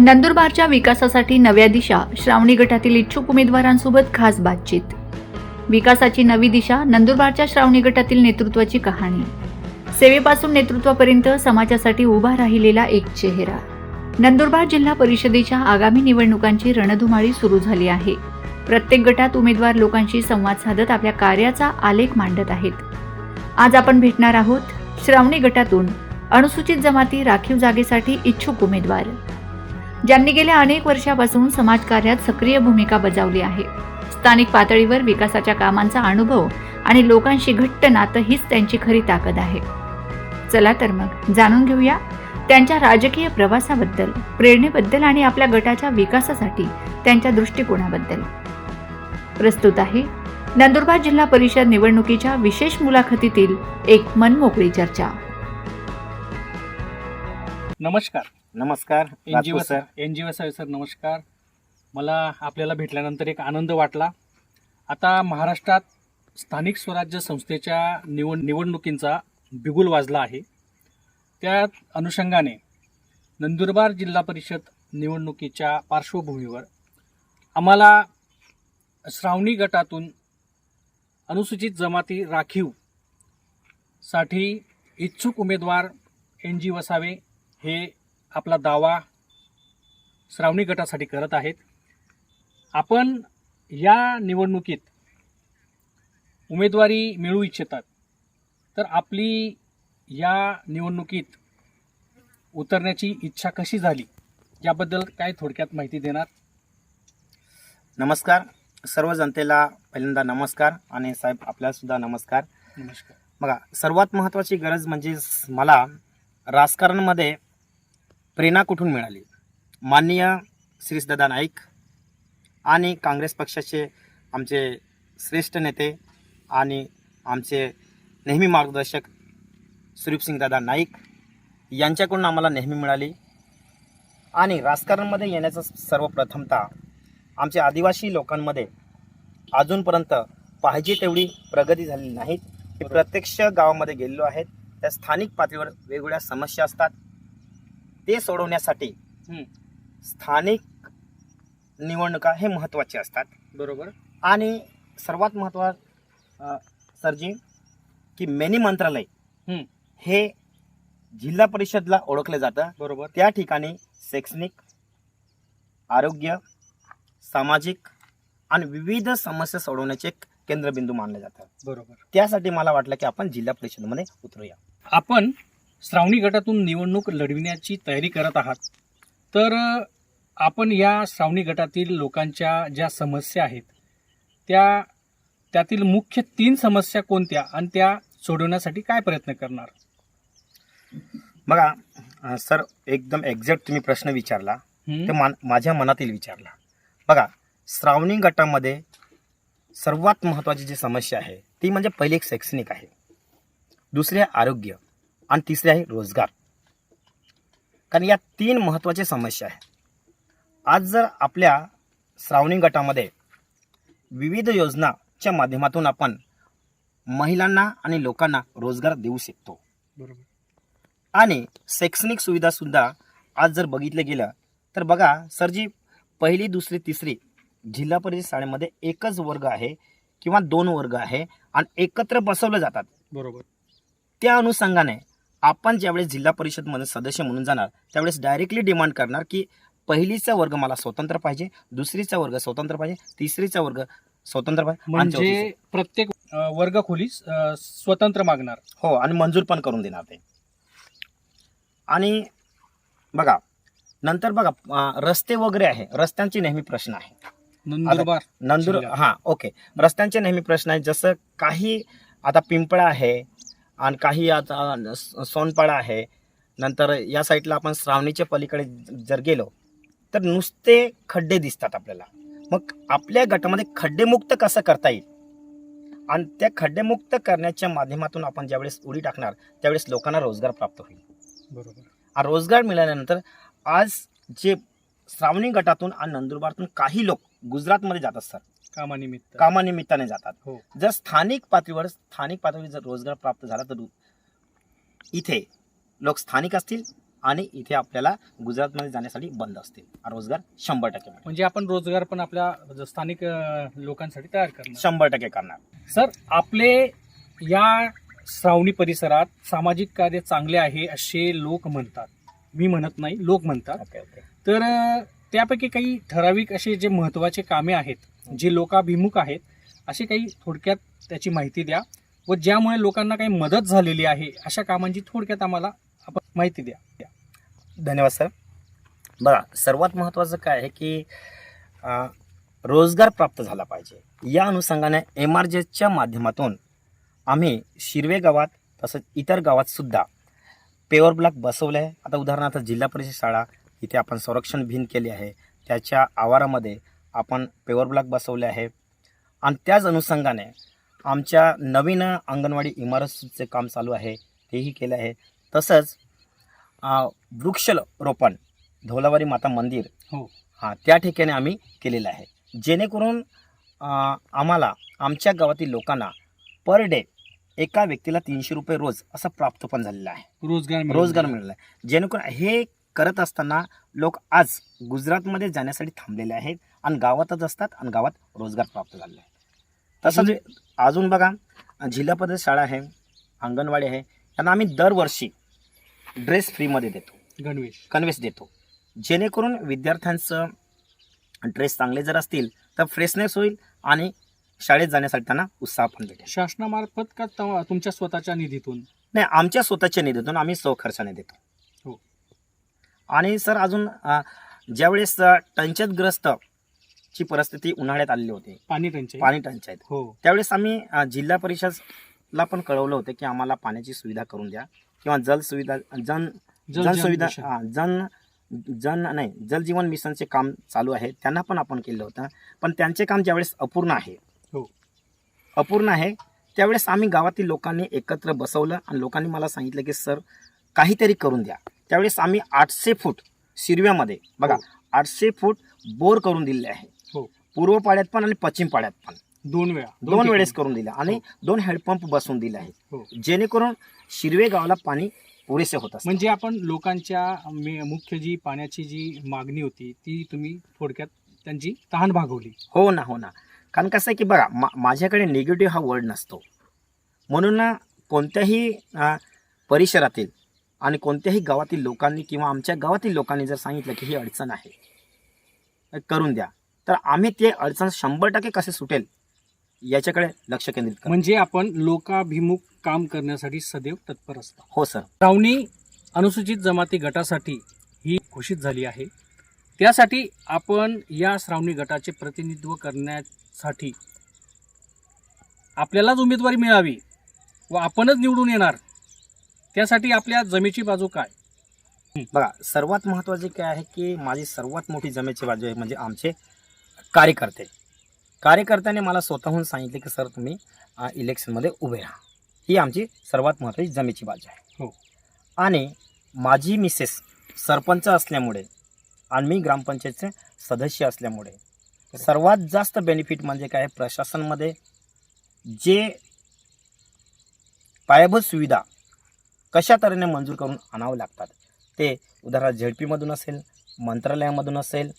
नंदुरबारच्या विकासासाठी नव्या दिशा श्रावणी गटातील इच्छुक उमेदवारांसोबत खास बातचीत. विकासाची नवी दिशा नंदुरबारच्या श्रावणी गटातील नेतृत्वाची कहाणी. सेवेपासून नेतृत्वापर्यंत समाजासाठी उभा राहिलेला एक चेहरा. नंदुरबार जिल्हा परिषदेच्या आगामी निवडणुकांची रणधुमाळी सुरू झाली आहे. प्रत्येक गटात उमेदवार लोकांशी संवाद साधत आपल्या कार्याचा आलेख मांडत आहेत. आज आपण भेटणार आहोत श्रावणी गटातून. अनुसूचित जमाती राखीव जागेसाठी इच्छुक उमेदवार. ज्यांनी गेल्या अनेक वर्षापासून समाजकार्यात सक्रिय भूमिका बजावली आहे. स्थानिक पातळीवर विकासाच्या कामांचा अनुभव आणि लोकांशी घट्ट नातं हीच त्यांची खरी ताकद आहे. चला तर मग जाणून घेऊया त्यांच्या राजकीय प्रवासाबद्दल प्रेरणेबद्दल आणि आपल्या गटाच्या विकासासाठी त्यांच्या दृष्टिकोनाबद्दल. प्रस्तुत आहे नंदुरबार जिल्हा परिषद निवडणुकीच्या विशेष मुलाखतीतील एक मनमोकळी चर्चा. नमस्कार. नमस्कार N G Rajput sir. N G Vasave sir नमस्कार. मला आपल्याला भेटल्यानंतर एक आनंद वाटला. आता महाराष्ट्रात स्थानिक स्वराज्य संस्थेच्या निवड निवडणुकींचा बिगुल वाजला आहे. त्या अनुषंगाने नंदुरबार जिल्हा परिषद निवडणुकीच्या पार्श्वभूमीवर आम्हाला श्रावणी गटातून अनुसूचित जमाती राखीवसाठी इच्छुक उमेदवार एन जी वसावे हे आपला दावा श्रावणी गटासाठी करत आहेत. आपण या निवडणुकीत उमेदवारी मिळू इच्छितात. तर आपली या निवडणुकीत उतरण्याची इच्छा कशी झाली? याबद्दल काय थोडक्यात माहिती देणार? नमस्कार. सर्व जनतेला पहिल्यांदा नमस्कार आणि साहेब आपल्याला सुद्धा नमस्कार. नमस्कार. बघा सर्वात महत्त्वाची गरज म्हणजे मला राजकारणामध्ये प्रेरणा कुठून मिळाली? माननीय श्रीसदादा नाईक आणि काँग्रेस पक्षाचे आमचे श्रेष्ठ नेते आणि आमचे नेहमी मार्गदर्शक सुरीपसिंगदादा नाईक यांच्याकडून आम्हाला नेहमी मिळाली. आणि राजकारणामध्ये येण्याचं सर्वप्रथमता आमच्या आदिवासी लोकांमध्ये अजूनपर्यंत पाहिजे तेवढी प्रगती झालेली नाहीत. प्रत्यक्ष गावामध्ये गेलेलो आहेत. त्या स्थानिक पातळीवर वेगवेगळ्या समस्या असतात. ते सोडवण्यासाठी. स्थानिक निवडणुका हे महत्त्वाचे असतात. बरोबर. आणि सर्वात महत्त्वा सरजी की मेनी मंत्रालय हं. हे जिल्हा परिषदला ओळखलं जातं. बरोबर. त्या ठिकाणी शैक्षणिक आरोग्य सामाजिक आणि विविध समस्या सोडवण्याचे एक केंद्रबिंदू मानलं जातं बरोबर. त्यासाठी मला वाटलं की आपण जिल्हा परिषदमध्ये उतरूया. आपण श्रावणी गटातून निवडणूक लढविण्याची तयारी करत आहात. तर आपण या श्रावणी गटातील लोकांच्या ज्या समस्या आहेत त्या त्यातील मुख्य तीन समस्या कोणत्या आणि त्या सोडवण्यासाठी काय प्रयत्न करणार? बघा सर एकदम एक्झॅक्ट तुम्ही प्रश्न विचारला हं? ते मान माझ्या मनातील विचारला. बघा श्रावणी गटामध्ये सर्वात महत्त्वाची जी समस्या आहे ती म्हणजे पहिली एक शैक्षणिक आहे. दुसरी आहे आरोग्य. आणि तिसरी आहे रोजगार. कारण या तीन महत्त्वाच्या समस्या आहेत. आज जर आपल्या श्रावणी गटामध्ये विविध योजनाच्या माध्यमातून आपण महिलांना आणि लोकांना रोजगार देऊ शकतो. बरोबर. आणि शैक्षणिक सुविधा सुद्धा आज जर बघितलं गेलं तर बघा सरजी पहिली दुसरी तिसरी जिल्हा परिषद शाळेमध्ये एकच वर्ग आहे किंवा दोन वर्ग आहे आणि एकत्र बसवले जातात. बरोबर. त्या अनुषंगाने आपण ज्यावेळेस जिल्हा परिषदमध्ये सदस्य म्हणून जाणार त्यावेळेस डायरेक्टली डिमांड करणार की पहिलीचा वर्ग मला स्वतंत्र पाहिजे दुसरीचा वर्ग स्वतंत्र पाहिजे तिसरीचा वर्ग स्वतंत्र पाहिजे म्हणजे. प्रत्येक वर्ग खोली स्वतंत्र मागणार. हो आणि मंजूर पण करून देणार ते. आणि बघा नंतर बघा रस्ते वगैरे आहे. रस्त्यांचे नेहमी प्रश्न आहे. नंदुरबार नंदुर. हां ओके. रस्त्यांचे नेहमी प्रश्न आहे जसं काही आता पिंपळा आहे आणि काही आता सोनपाडा आहे. नंतर या साईडला आपण श्रावणीच्या पलीकडे जर गेलो तर नुसते खड्डे दिसतात आपल्याला. मग आपल्या गटामध्ये खड्डेमुक्त कसं करता येईल? आणि त्या खड्डेमुक्त करण्याच्या माध्यमातून आपण ज्यावेळेस उडी टाकणार त्यावेळेस लोकांना रोजगार प्राप्त होईल. बरोबर. रोजगार मिळाल्यानंतर आज जे श्रावणी गटातून आणि नंदुरबारतून काही लोक गुजरातमध्ये जात असतात कामानिमित्त. कामानिमित्ताने जातात. हो. जर स्थानिक पातळीवर स्थानिक पातळीवर जर रोजगार प्राप्त झाला तर इथे लोक स्थानिक असतील आणि इथे आपल्याला गुजरातमध्ये जाण्यासाठी बंद असतील. रोजगार शंभर टक्के मिळेल. म्हणजे आपण रोजगार पण आपल्या स्थानिक अ, लोकांसाठी तयार करणार. शंभर टक्के करणार. सर आपले या श्रावणी परिसरात सामाजिक कार्य चांगले आहे असे लोक म्हणतात. मी म्हणत नाही लोक म्हणतात. Okay okay. तर अ, त्यापैकी काही ठराविक असे जे महत्त्वाचे कामे आहेत जे लोकाभिमुख आहेत असे काही थोडक्यात त्याची माहिती द्या व ज्यामुळे लोकांना काही मदत झालेली आहे अशा कामांची थोडक्यात आम्हाला आपण माहिती द्या. धन्यवाद सर. बघा सर्वात महत्त्वाचं काय आहे की रोजगार प्राप्त झाला पाहिजे. या अनुषंगाने एम आर जेच्या माध्यमातून आम्ही शिरवे गावात तसंच इतर गावातसुद्धा पेवर ब्लॉक बसवले आहे. आता उदाहरणार्थ जिल्हा परिषद शाळा इथे आपण संरक्षण भिन केली आहे. त्याच्या आवारामध्ये आपण पेवर ब्लॉक बसवले आहे. आणि त्याच अनुषंगाने आमच्या नवीन अंगणवाडी इमारतीचे काम चालू आहे. तेही केलं आहे. तसंच अं, वृक्षरोपण धौलावारी माता मंदिर हो. हां त्या ठिकाणी आम्ही केलेलं आहे. जेणेकरून आम्हाला आमच्या गावातील लोकांना पर डे एका व्यक्तीला तीनशे रुपये रोज असं प्राप्त पण झालेलं आहे. रोजगार रोजगार. मिळाला आहे. जेणेकरून हे करत असताना लोक आज गुजरातमध्ये जाण्यासाठी थांबलेले आहेत आणि गावातच असतात आणि गावात रोजगार प्राप्त झालेला आहे तसंच अजून बघा जिल्हा परिषद शाळा आहे अंगणवाडी आहे त्यांना आम्ही दरवर्षी ड्रेस फ्रीमध्ये देतो. गणवेश. कन्वेस देतो. जेणेकरून विद्यार्थ्यांचं ड्रेस चांगले जर असतील तर फ्रेशनेस होईल आणि शाळेत जाण्यासाठी त्यांना उत्साह पण भेटेल. शासनामार्फत का तम- तुमच्या स्वतःच्या निधीतून? नाही आमच्या स्वतःच्या निधीतून आम्ही स्वखर्चाने देतो. आणि सर अजून ज्यावेळेस टंचायतग्रस्त ची परिस्थिती उन्हाळ्यात आलेली होती. पाणी टंचाई? पाणी टंचायत हो. त्यावेळेस आम्ही जिल्हा परिषदला पण कळवलं होतं की आम्हाला पाण्याची सुविधा करून द्या किंवा जल सुविधा जन जल सुविधा जन जन नाही जल जीवन मिशनचे काम चालू आहे. त्यांना पण आपण केलं होतं. पण त्यांचे काम ज्यावेळेस अपूर्ण आहे हो. अपूर्ण आहे त्यावेळेस आम्ही गावातील लोकांनी एकत्र बसवलं आणि लोकांनी मला सांगितलं की सर काहीतरी करून द्या. त्यावेळेस आम्ही आठशे फूट शिरव्यामध्ये बघा हो. आठशे फूट बोर करून दिले आहे. हो. पूर्व पाड्यात पण आणि पश्चिम पाड्यात पण. दोन वेळा. दोन. वेळेस करून दिल्या आणि दोन हेडपंप बसवून दिले आहेत. हो. जेणेकरून शिरवे गावाला पाणी पुरेसे होत असते. म्हणजे आपण लोकांच्या मे- मुख्य जी पाण्याची जी मागणी होती ती तुम्ही थोडक्यात त्यांची तहान भागवली. हो ना हो ना. कारण कसं आहे की बघा मा माझ्याकडे निगेटिव्ह हा वर्ड नसतो. म्हणून ना कोणत्याही परिसरातील आणि कोणत्याही गावातील लोकांनी किंवा आमच्या गावातील लोकांनी जर सांगितलं की ही अडचण आहे करून द्या. तर आम्ही ते अडचण शंभर टक्के कसे सुटेल याच्याकडे लक्ष केंद्रित म्हणजे आपण लोकाभिमुख काम करण्यासाठी सदैव तत्पर असतो. हो सर. श्रावणी अनुसूचित जमाती गटासाठी ही घोषित झाली आहे. त्यासाठी आपण या श्रावणी गटाचे प्रतिनिधित्व करण्यासाठी आपल्यालाच उमेदवारी मिळावी व आपणच निवडून येणार त्यासाठी आपल्या जमेची बाजू काय? बघा सर्वात महत्त्वाचे काय आहे की माझी सर्वात मोठी जमेची बाजू आहे म्हणजे आमचे कार्यकर्ते. कार्यकर्त्याने मला स्वतःहून सांगितले की सर तुम्ही इलेक्शनमध्ये उभे राहा. ही आमची सर्वात महत्त्वाची जमेची बाजू आहे. हो. आणि माझी मिसेस सरपंच असल्यामुळे आणि मी ग्रामपंचायतचे सदस्य असल्यामुळे सर्वात जास्त बेनिफिट म्हणजे काय? प्रशासनमध्ये जे पायाभूत सुविधा कशा तऱ्हेने मंजूर करून आणावं लागतात? ते उदाहरणार्थ झेडपीमधून असेल मंत्रालयामधून असेल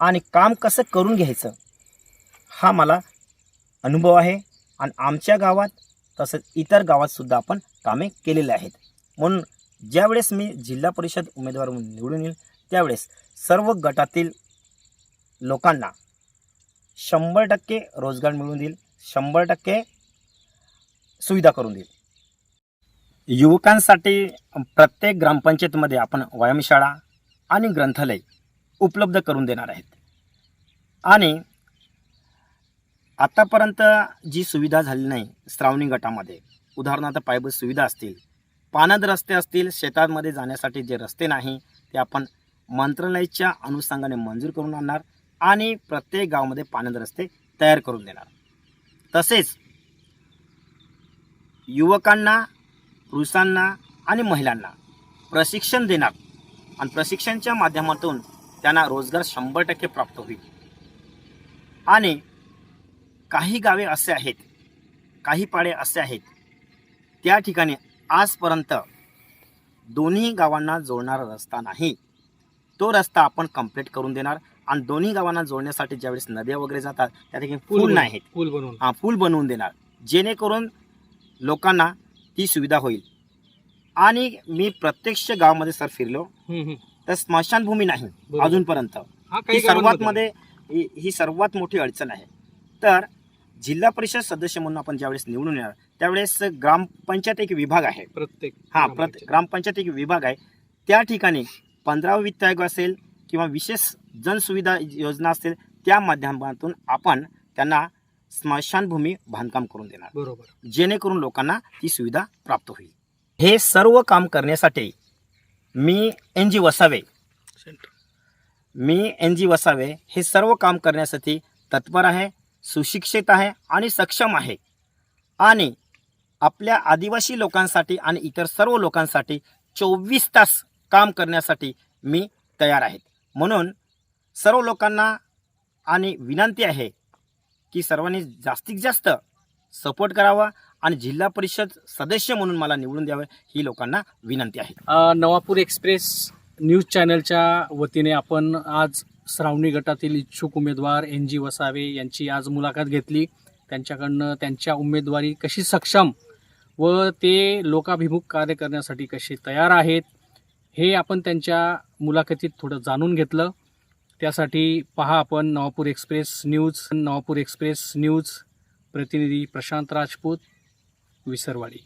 आणि काम कसं करून घ्यायचं? हा मला अनुभव आहे आणि आमच्या गावात तसंच इतर गावातसुद्धा आपण कामे केलेली आहेत. म्हणून ज्यावेळेस मी जिल्हा परिषद उमेदवार म्हणून निवडून येईल त्यावेळेस सर्व गटातील लोकांना शंभर टक्के रोजगार मिळवून देईल शंभर टक्के सुविधा करून देईल. युवकांसाठी प्रत्येक ग्रामपंचायतीमध्ये आपण व्यायामशाळा आणि ग्रंथालय उपलब्ध करून देणार आहेत. आणि आत्तापर्यंत जी सुविधा झाली नाही श्रावणी गटामध्ये उदाहरणार्थ पायाभूत सुविधा असतील पानद रस्ते असतील शेतांमध्ये जाण्यासाठी जे रस्ते नाही ते आपण मंत्रालयाच्या अनुषंगाने मंजूर करून आणणार आणि प्रत्येक गावामध्ये पानद रस्ते तयार करून देणार. तसेच युवकांना पुरुषांना आणि महिलांना प्रशिक्षण देणार आणि प्रशिक्षणच्या माध्यमातून त्यांना रोजगार शंभर टक्के प्राप्त होईल. आणि काही गावे असे आहेत काही पाडे असे आहेत त्या ठिकाणी आजपर्यंत दोन्ही गावांना जोडणारा रस्ता नाही. तो रस्ता आपण कंप्लीट करून देणार आणि दोन्ही गावांना जोडण्यासाठी ज्यावेळेस नद्या वगैरे जातात त्या ठिकाणी पूल नाहीत. पूल बनवून. हा पूल बनवून देणार. जेणेकरून लोकांना ती सुविधा होईल आणि मी प्रत्यक्ष गावामध्ये सर फिरलो. तर स्मशानभूमी नाही. अजूनपर्यंत हा सर्वात मध्ये ही सर्वात मोठी अडचण आहे तर जिल्हा परिषद सदस्य म्हणून आपण ज्यावेळेस निवडून येणार त्यावेळेस ग्रामपंचायत एक विभाग आहे प्रत्येक हा. प्रत्येक ग्रामपंचायत एक विभाग आहे त्या ठिकाणी पंधरावा वित्त आयोग असेल किंवा विशेष जनसुविधा योजना असेल त्या माध्यमातून आपण त्यांना स्मशानभूमी बांधकाम करून देणार. बरोबर. जेणेकरून लोकांना ती सुविधा प्राप्त होईल. हे सर्व काम करण्यासाठी मी एन जी वसावे मी एन जी वसावे हे सर्व काम करण्यासाठी तत्पर आहे सुशिक्षित आहे आणि सक्षम आहे. आणि आपल्या आदिवासी लोकांसाठी आणि इतर सर्व लोकांसाठी चोवीस तास काम करण्यासाठी मी तयार आहे. म्हणून सर्व लोकांना आणि विनंती आहे की सर्वांनी जास्तीत जास्त सपोर्ट करावा आणि जिल्हा परिषद सदस्य म्हणून मला निवडून द्यावं ही लोकांना विनंती आहे. नवापूर एक्सप्रेस न्यूज चॅनलच्या वतीने आपण आज श्रावणी गटातील इच्छुक उमेदवार एन जी वसावे यांची आज मुलाखत घेतली. त्यांच्याकडनं त्यांच्या उमेदवारी कशी सक्षम व ते लोकाभिमुख कार्य करण्यासाठी कसे तयार आहेत हे आपण त्यांच्या मुलाखतीत थोडं जाणून घेतलं. त्यासाठी पहा आपण Navapur express news Navapur express news प्रतिनिधी प्रशांत राजपूत विसरवाडी.